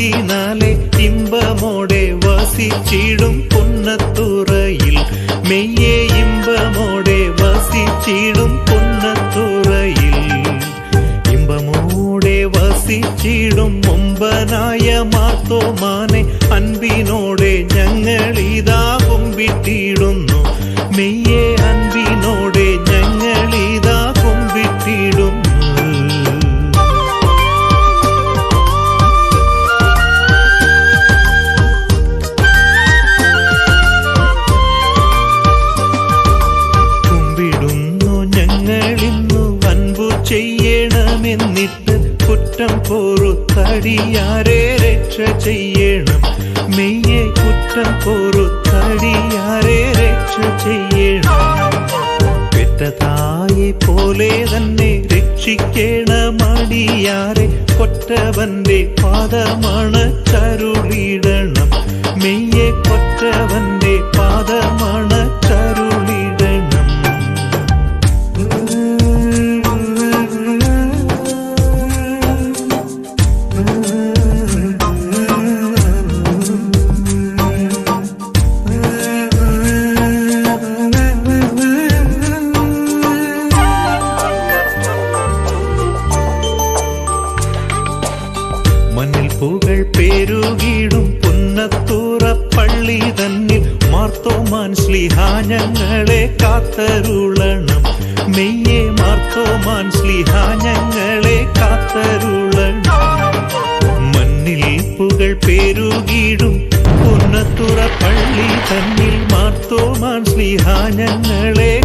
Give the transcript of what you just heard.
മനോഗുണമതിനാലെ ഇമ്പമോടെ വസിച്ചിടും പുന്നത്തുറയിൽ. മെയ്യെ ഇമ്പമോടെ വസിച്ചിടും പുന്നത്തുറയിൽ. ഇമ്പമോടെ വസിച്ചിടും മുമ്പനായ മാത്തോമാനെ അൻപിനോടെ ഞങ്ങളിതാ കുമ്പിട്ടിടുന്നു മെയ്യെ ചെയ്യണമെന്നിട്ട് കുറ്റം പൊറുത്തടിയാരെ രക്ഷ ചെയ്യണം. മെയ്യെ കുറ്റം പൊറുത്തടിയാരെ രക്ഷ ചെയ്യണം. പെറ്റതായെ പോലെ തന്നെ രക്ഷിക്കണമടിയാരെ കൊറ്റവന്റെ പാദമാണ് ചരുളിടണം. മെയ്യെ കൊറ്റവന്റെ പാദമാണ് പുകൾ പെരുകിടും പുന്നത്തൂറ പള്ളി തന്നിൽ മാർത്തോമാൻ സ്ലിഹ കാത്തരുളണം. മെയ്യെ മാർത്തോമാൻ സ്ലിഹ കാത്തരുളണം. മണ്ണിൽ പുകൾ പെരുകിടും പുന്നത്തുറ പള്ളി തന്നിൽ മാർത്തോമാൻ സ്ലിഹ ഞങ്ങളെ